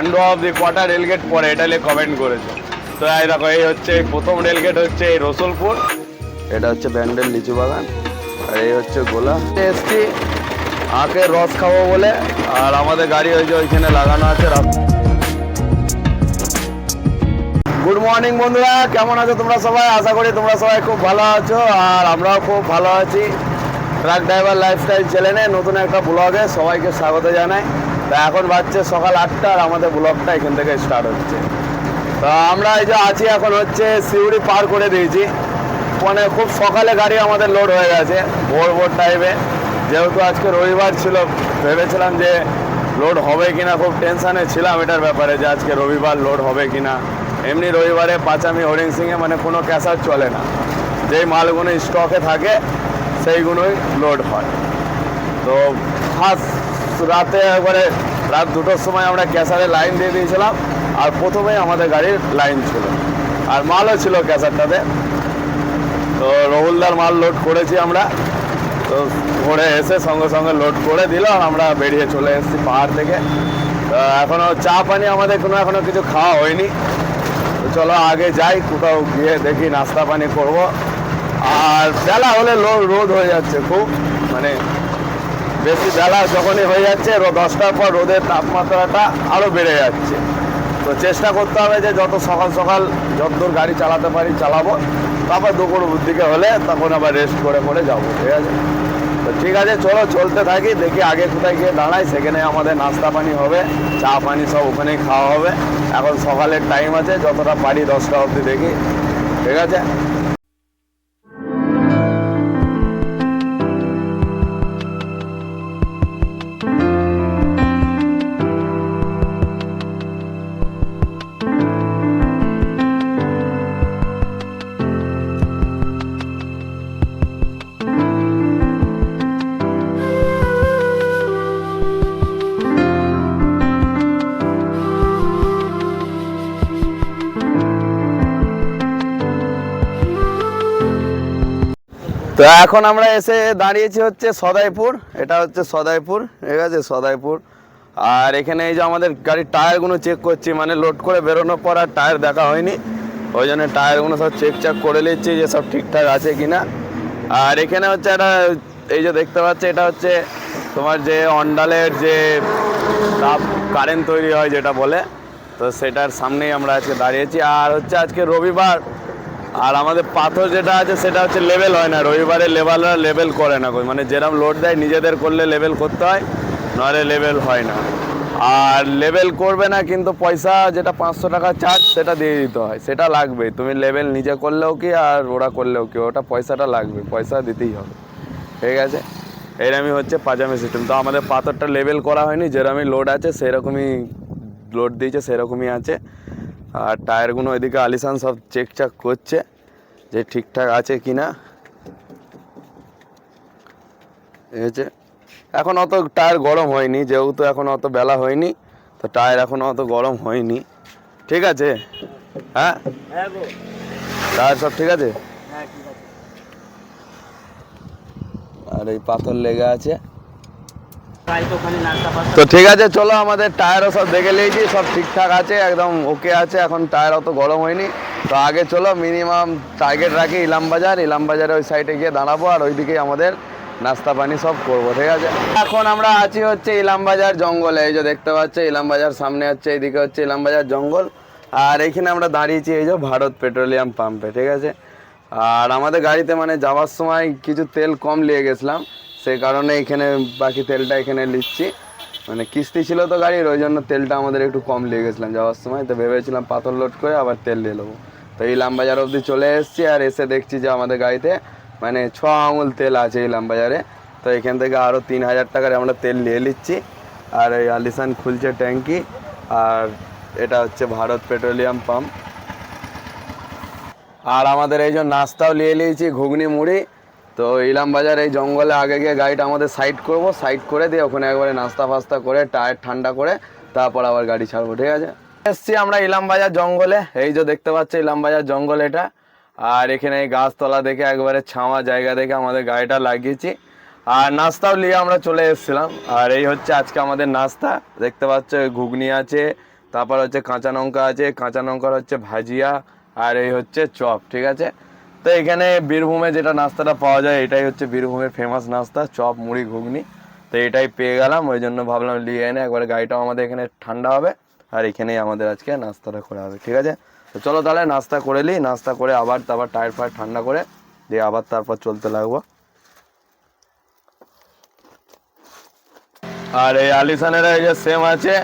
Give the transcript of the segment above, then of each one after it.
পান্ডুয়া অব্দি কটা রেলগেট পরে, এটা নিয়ে কমেন্ট করেছে। তো এই দেখো, এই হচ্ছে, প্রথম রেলগেট হচ্ছে এই রসুলপুর। এটা হচ্ছে ব্যান্ডেল লিচু বাগান, আর এই হচ্ছে গোলা। এসছি, আখের রস খাব বলে, আর আমাদের গাড়ি ওই যে ওইখানে লাগানো আছে রাস্তা গুড মর্নিং বন্ধুরা, কেমন আছো তোমরা সবাই? আশা করি তোমরা সবাই খুব ভালো আছো, আর আমরাও খুব ভালো আছি। ট্রাক ড্রাইভার লাইফস্টাইল চ্যানেলে নতুন একটা ব্লগে সবাইকে স্বাগত জানাই। তা এখন বাজছে সকাল আটটা আর আমাদের ব্লগটা এখান থেকে স্টার্ট হচ্ছে। তা আমরা এই যে আছি এখন হচ্ছে সিউড়ি পার করে দিয়েছি। মানে খুব সকালে গাড়ি আমাদের লোড হয়ে গেছে ভোর ভোর টাইমে যেহেতু আজকে রবিবার ছিল, ভেবেছিলাম যে লোড হবে কিনা, খুব টেনশানে ছিলাম এটার ব্যাপারে যে আজকে রবিবার লোড হবে কিনা। এমনি রবিবারে পাঁচামি হরিং সিংয়ে মানে কোনো ক্যাশার চলে না। যেই মালগুলো স্টকে থাকে, সেইগুলোই লোড হয়। তো ফার্স্ট রাতে একবারে রাত দুটোর সময় আমরা ক্যাসারে লাইন দিয়ে দিয়েছিলাম আর প্রথমেই আমাদের গাড়ির লাইন ছিল। আর মালও ছিল ক্যাসারটাতে। তো রহুলদার মাল লোড করেছি আমরা। তো ঘুরে এসে সঙ্গে সঙ্গে লোড করে দিল আর আমরা বেরিয়ে চলে এসেছি পাহাড় থেকে। তো এখনও চা পানি আমাদের কোনো এখনও কিছু খাওয়া হয়নি। তো চলো আগে যাই, কোথাও গিয়ে দেখি নাস্তা পানি করব। আর বেলা হলে রোদ হয়ে যাচ্ছে খুব মানে বেশি বেলা যখনই হয়ে যাচ্ছে দশটার পর রোদের তাপমাত্রাটা আরও বেড়ে যাচ্ছে। তো চেষ্টা করতে হবে যে যত সকাল সকাল যতদূর গাড়ি চালাতে পারি চালাবো, তারপর দুপুর দিকে হলে তখন আবার রেস্ট করে করে যাব, ঠিক আছে? তো ঠিক আছে, চলো, চলতে থাকি, দেখি আগে কোথায় গিয়ে দাঁড়াই, সেখানে আমাদের নাস্তা পানি হবে, চা পানি সব ওখানেই খাওয়া হবে। এখন সকালের টাইম আছে, যতটা পারি দশটা অবধি দেখি, ঠিক আছে? তো এখন আমরা এসে দাঁড়িয়েছি হচ্ছে সদাইপুর। এটা হচ্ছে সদাইপুর, ঠিক আছে? সদাইপুর। আর এখানে এই যে আমাদের গাড়ির টায়ারগুলো চেক করছি মানে লোড করে বেরোনোর পর আর টায়ার দেখা হয়নি। ওই জন্য টায়ারগুলো সব চেক চাক করে নিচ্ছি যে সব ঠিকঠাক আছে কিনা। আর এখানে হচ্ছে একটা, এই যে দেখতে পাচ্ছি, এটা হচ্ছে তোমার যে অন্ডালের যে তাপ কারেন্ট তৈরি হয় যেটা বলে, তো সেটার সামনেই আমরা আজকে দাঁড়িয়েছি। আর হচ্ছে আজকে রবিবার আর আমাদের পাথর যেটা আছে, সেটা হচ্ছে লেভেল হয় না। রবিবারে লেবালরা লেভেল করে না কই মানে যেরকম লোড দেয়, নিজেদের করলে লেভেল করতে হয়, নইলে লেভেল হয় না। আর লেভেল করবে না, কিন্তু পয়সা যেটা পাঁচশো টাকা চার্জ সেটা দিয়ে দিতে হয়। সেটা লাগবে তুমি লেভেল নিজে করলেও কি, আর ওরা করলেও কি, ওটা পয়সাটা লাগবে। পয়সা দিতেই হবে। ঠিক আছে? এরমই হচ্ছে পাজামি সিস্টেম তো আমাদের পাথরটা লেভেল করা হয়নি। যেরকমই লোড আছে, সেরকমই লোড দিয়েছে, সেরকমই আছে। আর টায়ারগুলো এদিকে আলিসান সব চেক চাক করছে যে ঠিকঠাক আছে কি না এই এখন অত টায়ার গরম হয়নি যেহেতু এখন অত বেলা হয়নি তো টায়ার এখন অত গরম হয়নি। ঠিক আছে? হ্যাঁ? হ্যাঁ টায়ার সব ঠিক আছে? হ্যাঁ ঠিক আছে। আর এই পাথর লেগে আছে। তো ঠিক আছে, চলো আমাদের টায়ারও সব দেখে নিয়েছি, সব ঠিকঠাক আছে, একদম ওকে আছে, এখন টায়ার অত গরম হয়নি। তো আগে চলো মিনিমাম টার্গেট রাখি ইলাম বাজার, ইলাম বাজারে ওই সাইডে গিয়ে দাঁড়াবো আর ওইদিকেই আমাদের নাস্তা পানি সব করব, ঠিক আছে? এখন আমরা আছি হচ্ছে ইলাম বাজার জঙ্গলে, এই যে দেখতে পাচ্ছি, ইলাম বাজার সামনে হচ্ছে, এইদিকে হচ্ছে ইলাম বাজার জঙ্গল। আর এইখানে আমরা দাঁড়িয়েছি এই যে ভারত পেট্রোলিয়াম পাম্পে, ঠিক আছে? আর আমাদের গাড়িতে মানে যাওয়ার সময় কিছু তেল কম নিয়ে গেছিলাম। সেই কারণে এখানে বাকি তেলটা এখানে নিচ্ছি মানে কিস্তি ছিল তো গাড়ির, ওই জন্য তেলটা আমাদের একটু কম লেগে গেছিলাম যাওয়ার সময়। তো ভেবেছিলাম পাথর লোড করে আবার তেল নিয়ে নেব তো এই লামবাজার অবধি চলে এসেছি আর এসে দেখছি যে আমাদের গাড়িতে মানে ছ আঙুল তেল আছে এই লামবাজারে তো এখান থেকে আরও তিন হাজার টাকার আমরা তেল নিয়ে নিচ্ছি। আর এই আলিসান খুলছে ট্যাঙ্কি। আর এটা হচ্ছে ভারত পেট্রোলিয়াম পাম্প। আর আমাদের এই যে নাস্তাও নিয়ে নিয়েছি, ঘুগনি মুড়ি। তো ইলাম বাজার এই জঙ্গলে আগে গিয়ে গাড়িটা আমাদের সাইড করব সাইড করে দিয়ে ওখানে একবারে নাস্তা ফাস্তা করে, টায়ার ঠান্ডা করে তারপর আবার গাড়ি ছাড়বো, ঠিক আছে? এসছি আমরা ইলাম বাজার জঙ্গলে, এই যে দেখতে পাচ্ছি ইলাম বাজার জঙ্গল এটা। আর এখানে এই গাছতলা দেখে একবারে ছাওয়া জায়গা দেখে আমাদের গাড়িটা লাগিয়েছি। আর নাস্তাও নিয়ে আমরা চলে এসেছিলাম। আর এই হচ্ছে আজকে আমাদের নাস্তা। দেখতে পাচ্ছ ঘুগনি আছে, তারপর হচ্ছে কাঁচা লঙ্কা আছে, কাঁচা লঙ্কার হচ্ছে ভাজিয়া, আর এই হচ্ছে চপ, ঠিক আছে? তো এখানে বীরভূমে যেটা নাস্তাটা পাওয়া যায়, এটাই হচ্ছে বীরভূমের ফেমাস নাস্তা, চপ, মুড়ি, ঘুগনি। তো এটাই পেয়ে গেলাম, ওই জন্য ভাবলাম নিয়ে এনে একবারে গাড়িটাও আমাদের এখানে ঠান্ডা হবে, আর এখানেই আমাদের আজকে নাস্তাটা করা হবে, ঠিক আছে? তো চলো তাহলে নাস্তা করে নিই নাস্তা করে আবার, তারপর টায়ার ফায়ার ঠান্ডা করে দিয়ে আবার তারপর চলতে লাগবো। আর এই আলিসানের এই যে সেম আছে,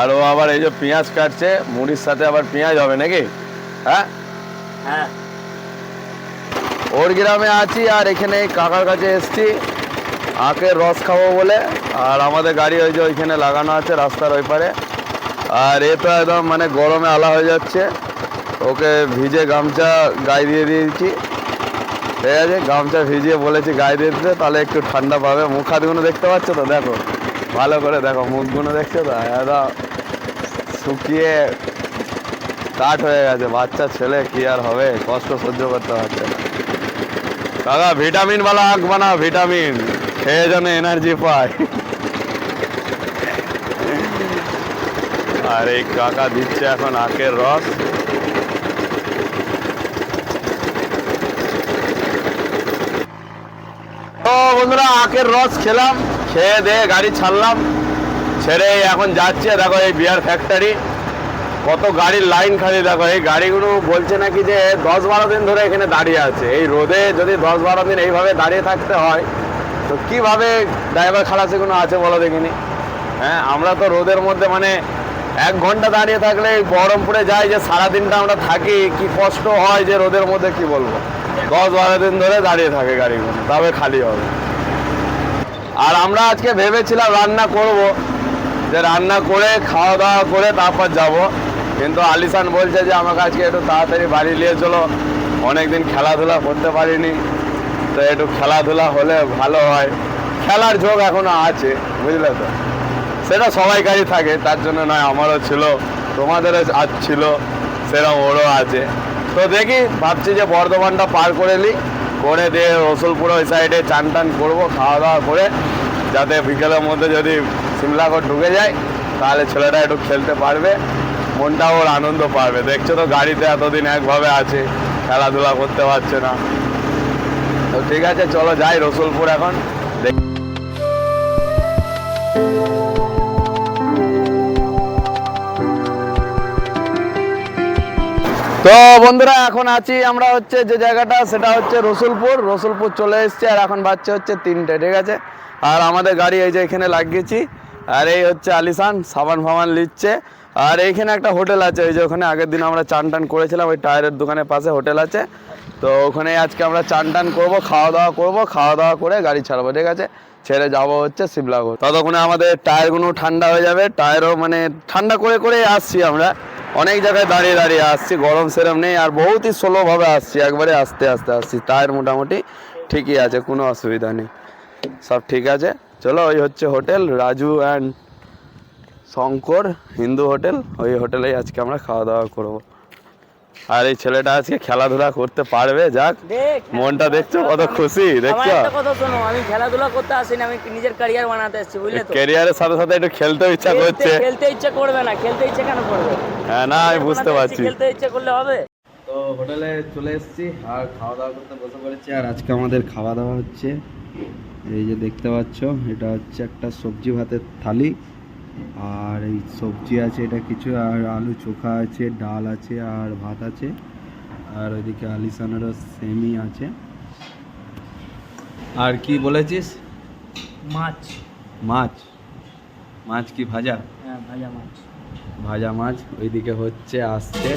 আর ও আবার এই যে পেঁয়াজ কাটছে, মুড়ির সাথে আবার পেঁয়াজ হবে নাকি? হ্যাঁ? হ্যাঁ। ওর গ্রামে আছি আর এখানে কাকার কাছে এসছি। আখের রস খাব বলে। আর আমাদের গাড়ি ওই যে ওইখানে লাগানো আছে রাস্তার ওই পারে। আর এ তো একদম মানে গরমে আলা হয়ে যাচ্ছে। ওকে ভিজে গামছা গায়ে দিয়ে দিয়েছি। ঠিক আছে, গামছা ভিজিয়ে বলেছি গায়ে দিয়ে দিতে, তাহলে একটু ঠান্ডা পাবে। মুখ হাতগুলো দেখতে পাচ্ছ তো? দেখো, ভালো করে দেখো মুখগুলো দেখছ তো? একদম শুকিয়ে কাঠ হয়ে গেছে। বাচ্চা, ছেলে, কি আর হবে? কষ্ট সহ্য করতে পারছে না কাকা ভিটামিন वाला আখ বানাও ভিটামিন খেয়ে যেন এনার্জি পায়। আর, এই কাকা দিচ্ছে এখন আখের রস। তো বন্ধুরা, আখের রস খেলাম, খেয়ে দিয়ে গাড়ি ছাড়লাম। ছেড়ে এখন যাচ্ছে, দেখো এই বিয়ার ফ্যাক্টরি কত গাড়ির লাইন খালি, দেখো, এই গাড়িগুলো বলছে নাকি যে দশ বারো দিন ধরে এখানে দাঁড়িয়ে আছে। এই রোদে যদি দশ বারো দিন এইভাবে দাঁড়িয়ে থাকতে হয়, তো কীভাবে ড্রাইভার খালাসিগুলো আছে বলো দেখিনি? হ্যাঁ আমরা তো রোদের মধ্যে মানে এক ঘণ্টা দাঁড়িয়ে থাকলে বহরমপুরে যাই যে সারাদিনটা আমরা থাকি, কি কষ্ট হয় যে রোদের মধ্যে কি বলব? দশ বারো দিন ধরে দাঁড়িয়ে থাকে গাড়িগুলো তবে খালি হবে। আর আমরা আজকে ভেবেছিলাম রান্না করব, যে রান্না করে, খাওয়া দাওয়া করে তারপর যাব। কিন্তু আলিসান বলছে যে আমাকে আজকে একটু তাড়াতাড়ি বাড়ি নিয়ে চলো। অনেকদিন খেলাধুলা করতে পারিনি। তো একটু খেলাধুলা হলে ভালো হয়। খেলার যোগ এখনও আছে, বুঝলে তো? সেটা সবাইকারই থাকে, তার জন্য নয়, আমারও ছিল, তোমাদেরও আজ ছিল, সেরকম ওরও আছে। তো দেখি, ভাবছি যে বর্ধমানটা পার করে নিই, করে দিয়ে রসুলপুর ওই সাইডে চান টান করব, খাওয়া দাওয়া করে, যাতে বিকেলের মধ্যে যদি সিমলাগড় ঢুকে যায়, তাহলে ছেলেটা একটু খেলতে পারবে। মনটা ওর আনন্দ পাবে। দেখছ তো, গাড়িতে এতদিন একভাবে আছে, খেলাধুলা করতে পারছে না। তো ঠিক আছে, চলো যাই রসুলপুর এখন। তো বন্ধুরা, এখন আছি আমরা হচ্ছে যে জায়গাটা, সেটা হচ্ছে রসুলপুর। রসুলপুর চলে এসেছে, আর এখন বাচ্চা হচ্ছে তিনটে, ঠিক আছে? আর আমাদের গাড়ি এই যে এখানে লাগিয়েছি। আর এই হচ্ছে আলিসান সাবান ফাবান নিচ্ছে আর এইখানে একটা হোটেল আছে, ওই যে ওখানে আগের দিন আমরা চান টান করেছিলাম, ওই টায়ারের দোকানের পাশে হোটেল আছে। তো ওখানে আজকে আমরা চান টান করব, খাওয়া দাওয়া করব, খাওয়া দাওয়া করে গাড়ি ছাড়বো, ঠিক আছে? ছেড়ে যাব হচ্ছে শিবলাগড় ততক্ষণে আমাদের টায়ারগুলো ঠান্ডা হয়ে যাবে, টায়ারও মানে ঠান্ডা করে করে আসছি আমরা। অনেক জায়গায় দাঁড়িয়ে দাঁড়িয়ে আসছি, গরম সেরম নেই, আর বহুতই স্লোভাবে আসছি, একবারে আস্তে আস্তে আসছি। টায়ার মোটামুটি ঠিকই আছে, কোনো অসুবিধা নেই। সব ঠিক আছে? চলো, ওই হচ্ছে hotel, Raju and Shankar Hindu hotel ওই হোটেলেই আজকে আমরা খাওয়া দাওয়া করব। আর এই ছেলেটা আজকে খেলাধুলা করতে পারবে যাক। মনটা দেখছ কত খুশি দেখছ? কথা শোনো আমি খেলাধুলা করতে আসিনি আমি নিজের ক্যারিয়ার বানাতে এসেছি বুঝলে তো? ক্যারিয়ারের সাথে সাথে একটু খেলতেও ইচ্ছা করছে। খেলতে ইচ্ছে করবে না খেলতে ইচ্ছে কেন করবে? হ্যাঁ না আমি বুঝতে পারছি। খেলতে ইচ্ছে করলে হবে? তো হোটেলে চলে এসেছি আর খাওয়া দাওয়া করতে বসে পড়েছি আর আজকে আমাদের খাওয়া দাওয়া হচ্ছে। এই যে দেখতে পাচ্ছ এটা হচ্ছে একটা সবজি ভাতের থালি। আর এই সবজি আছে এটা কিছু আর আলু চোখা আছে ডাল আছে আর ভাত আছে। আর ওইদিকে আলিসানেরও সেমি আছে। আর কি বলেছিস? মাছ। মাছ? মাছ কি ভাজা? হ্যাঁ ভাজা মাছ। ভাজা মাছ ওইদিকে হচ্ছে আসছে।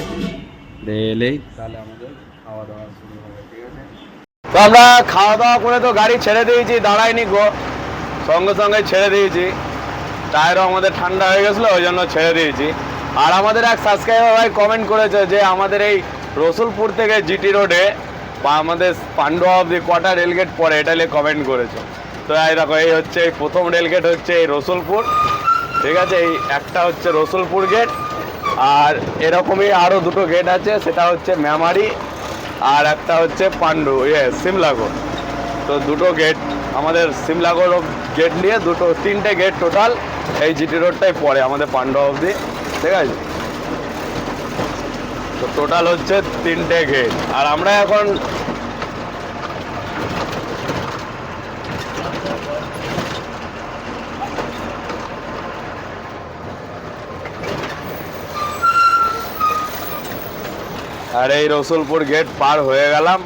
এলেই তাহলে আমাদের খাওয়া দাওয়া শুরু হবে ঠিক আছে? তো আমরা খাওয়া দাওয়া করে তো গাড়ি ছেড়ে দিয়েছি দাঁড়াইনি গো। সঙ্গে সঙ্গে ছেড়ে দিয়েছি। টায়ারও আমাদের ঠান্ডা হয়ে গেছিল, ওই জন্য ছেড়ে দিয়েছি। আর আমাদের এক সাবস্ক্রাইবার ভাই কমেন্ট করেছে যে, আমাদের এই রসুলপুর থেকে জিটি রোডে বা আমাদের পান্ডুয়া অব্দি কটা রেলগেট পরে এটা নিয়ে কমেন্ট করেছে। তো এই দেখো, এই হচ্ছে, এই প্রথম রেলগেট হচ্ছে এই রসুলপুর, ঠিক আছে? এই একটা হচ্ছে রসুলপুর গেট আর এরকমই আরও দুটো গেট আছে, সেটা হচ্ছে মেমারি আর একটা হচ্ছে পান্ডু ইয়ে সিমলাগড়। তো দুটো গেট আমাদের সিমলাগড় গেট নিয়ে দুটো, তিনটে গেট টোটাল এই জিটি রোডটাই পড়ে আমাদের পান্ডু অবধি, ঠিক আছে? তো টোটাল হচ্ছে তিনটে গেট আর আমরা এখন আর এই রসুলপুর গেট পার হয়ে গেলাম।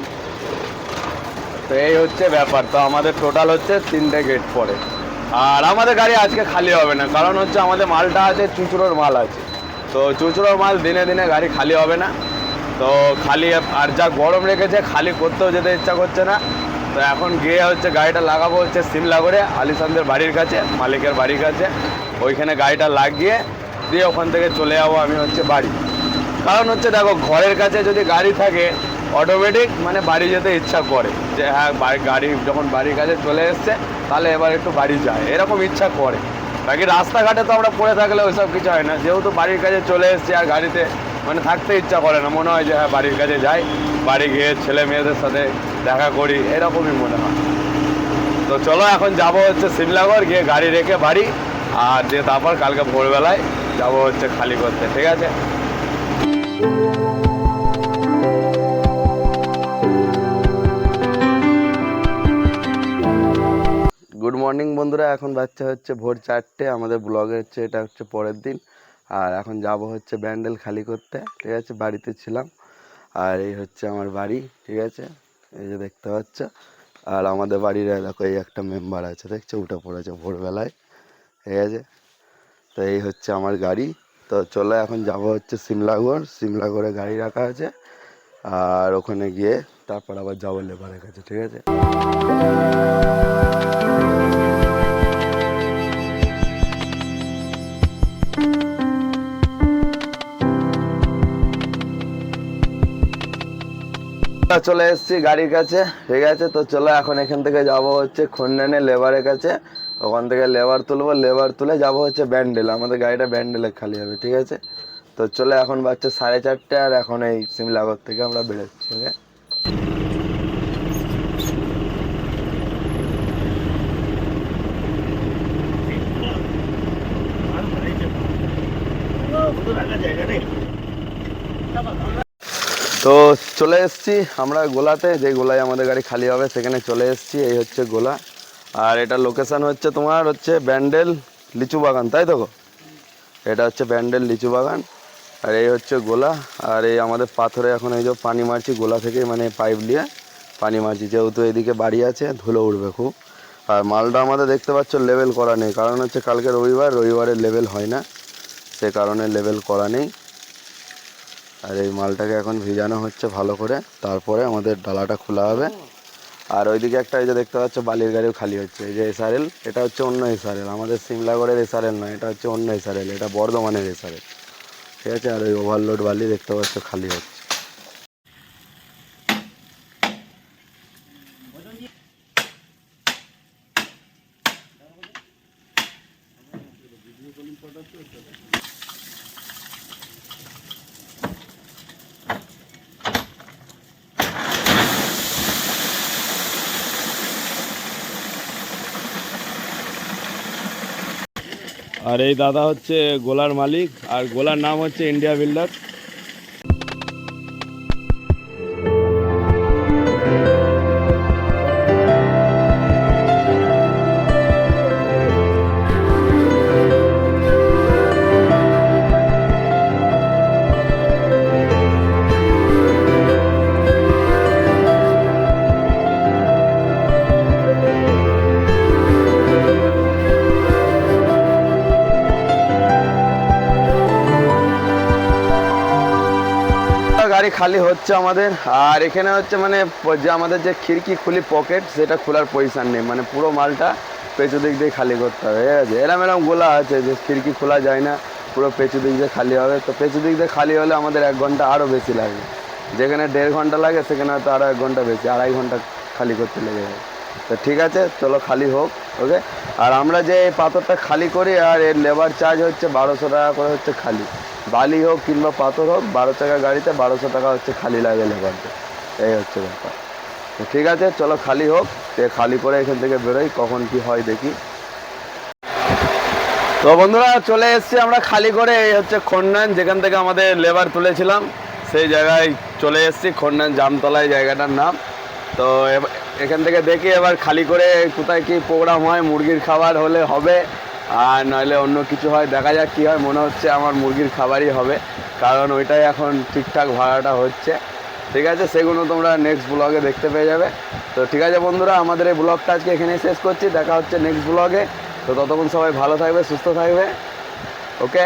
তো এই হচ্ছে ব্যাপার। তো আমাদের টোটাল হচ্ছে তিনটে গেট পড়ে আর আমাদের গাড়ি আজকে খালি হবে না, কারণ হচ্ছে আমাদের মালটা আছে, চুচুড়োর মাল আছে। তো চুঁচুড়োর মাল দিনে দিনে গাড়ি খালি হবে না। তো খালি আর যা গরম রেখেছে, খালি করতেও যেতে ইচ্ছা করছে না। তো এখন গিয়ে হচ্ছে গাড়িটা লাগাবো হচ্ছে সিমলা করে আলিসানদের বাড়ির কাছে, মালিকের বাড়ির কাছে। ওইখানে গাড়িটা লাগিয়ে দিয়ে ওখান থেকে চলে যাব আমি হচ্ছে বাড়ি। কারণ হচ্ছে দেখো, ঘরের কাছে যদি গাড়ি থাকে অটোমেটিক মানে বাড়ি যেতে ইচ্ছা করে। যে হ্যাঁ গাড়ি যখন বাড়ির কাছে চলে এসছে তাহলে এবার একটু বাড়ি যায়। এরকম ইচ্ছা করে। বাকি রাস্তাঘাটে তো আমরা পড়ে থাকলে ওইসব কিছু হয় না। যেহেতু বাড়ির কাছে চলে এসছে আর গাড়িতে মানে থাকতে ইচ্ছা করে না। মনে হয় যে হ্যাঁ বাড়ির কাছে যাই। বাড়ি গিয়ে ছেলে মেয়েদের সাথে দেখা করি। এরকমই মনে হয়। তো চলো এখন যাব হচ্ছে সিমলাগড়, গিয়ে গাড়ি রেখে বাড়ি। আর দিয়ে তারপর কালকে ভোরবেলায় যাব হচ্ছে খালি করতে। ঠিক আছে? গুড মর্নিং বন্ধুরা। এখন বাচ্চা হচ্ছে ভোর চারটে। আমাদের ব্লগে হচ্ছে, এটা হচ্ছে পরের দিন। আর এখন যাব হচ্ছে ব্যান্ডেল খালি করতে। ঠিক আছে, বাড়িতে ছিলাম। আর এই হচ্ছে আমার বাড়ি, ঠিক আছে? এই যে দেখতে পাচ্ছ। আর আমাদের বাড়ির এই একটা মেম্বার আছে, দেখছ? উঠে পড়েছে ভোরবেলায়। ঠিক আছে? তো এই হচ্ছে আমার গাড়ি। তো চলো, এখন যাব হচ্ছে সিমলাগড়। সিমলাগড়ে গাড়ি রাখা আছে। আর ওখানে গিয়ে তারপর আবার যাব লেবারের কাছে, ঠিক আছে? চলে এসেছি গাড়ির কাছে, ঠিক আছে? তো চলো এখন এখান থেকে যাব হচ্ছে খন্ডানে লেবারের কাছে। ওখান থেকে লেবার তুলবো, লেবার তুলে যাব হচ্ছে ব্যান্ডেল, আমাদের গাড়িটা ব্যান্ডেলে খালি হবে, ঠিক আছে? তো চলে এখন বাচ্চা সাড়ে চারটে, আর এখন এই সিমলাগর থেকে আমরা বেরোচ্ছি, ওকে? তো চলে এসেছি আমরা গোলাতে, যে গোলায় আমাদের গাড়ি খালি হবে সেখানে চলে এসেছি, এই হচ্ছে গোলা। আর এটা লোকেশন হচ্ছে তোমার হচ্ছে ব্যান্ডেল লিচু বাগান, তাই তো? এটা হচ্ছে ব্যান্ডেল লিচু বাগান, আর এই হচ্ছে গোলা। আর এই আমাদের পাথরে এখন এই যে পানি মারছি গোলা থেকে মানে পাইপ নিয়ে পানি মারছি। যেহেতু এদিকে বাড়ি আছে, ধুলো উঠবে খুব। আর মালটা আমাদের দেখতে পাচ্ছ লেভেল করা নেই, কারণ হচ্ছে কালকে রবিবার, রবিবারে লেভেল হয় না। সে কারণে লেভেল করা নেই। আর এই মালটাকে এখন ভিজানো হচ্ছে ভালো করে। তারপরে আমাদের ডালাটা খোলা হবে। আর ওইদিকে একটা এই যে দেখতে পাচ্ছ, বালির গাড়িও খালি হচ্ছে। এই যে এসআরএল এটা হচ্ছে অন্য এসারেল আমাদের সিমলাগড়ের এসআরএল নয়, এটা হচ্ছে অন্য এসআরএল এটা বর্ধমানের এসআরএল ঠিক আছে? আর ওই ওভারলোড বালি দেখতে পাচ্ছ, খালি হচ্ছে। আর এই দাদা হচ্ছে গোলার মালিক আর গোলার নাম হচ্ছে ইন্ডিয়া বিল্ডার গাড়ি খালি হচ্ছে আমাদের। আর এখানে হচ্ছে মানে যে আমাদের যে খিড়কি খুলি পকেট, সেটা খোলার পজিশান নেই। মানে পুরো মালটা পেছু দিক দিয়ে খালি করতে হবে, ঠিক আছে? এরম এরম গোলা আছে যে খিড়কি খোলা যায় না, পুরো পেছু দিক দিয়ে খালি হবে। তো পেছু দিক দিয়ে খালি হলে আমাদের এক ঘণ্টা আরও বেশি লাগে। যেখানে দেড় ঘণ্টা লাগে, সেখানে হয়তো আরও এক ঘণ্টা বেশি, আড়াই ঘণ্টা খালি করতে লেগে যাবে। তো ঠিক আছে, চলো খালি হোক ওকে আর আমরা যে পাথরটা খালি করি, আর এর লেবার চার্জ হচ্ছে বারোশো টাকা করে হচ্ছে খালি। বালি হোক কিংবা পাথর হোক, বারো টাকা গাড়িতে, বারোশো টাকা হচ্ছে খালি লাগে লেবারকে এই হচ্ছে ব্যাপার। তো ঠিক আছে, চলো খালি হোক সে খালি করে এখান থেকে বেরোই, কখন কি হয় দেখি। তো বন্ধুরা, চলে এসেছি আমরা খালি করে, এই হচ্ছে খন্ডান, যেখান থেকে আমাদের লেবার তুলেছিলাম। সেই জায়গায় চলে এসেছি, খন্ডান জামতলায় জায়গাটার নাম। তো এখান থেকে দেখি এবার খালি করে কোথায় কি প্রোগ্রাম হয়, মুরগির খাবার হলে হবে, আর নইলে অন্য কিছু হয়, দেখা যাক কী হয়, মনে হচ্ছে আমার মুরগির খাবারই হবে, কারণ ওইটাই এখন ঠিকঠাক ভাড়াটা হচ্ছে। ঠিক আছে, সেগুলো তোমরা নেক্সট ব্লগে দেখতে পেয়ে যাবে। তো ঠিক আছে বন্ধুরা, আমাদের এই ব্লগটা আজকে এখানেই শেষ করছি, দেখা হচ্ছে নেক্সট ব্লগে তো ততক্ষণ সবাই ভালো থাকবে, সুস্থ থাকবে। ওকে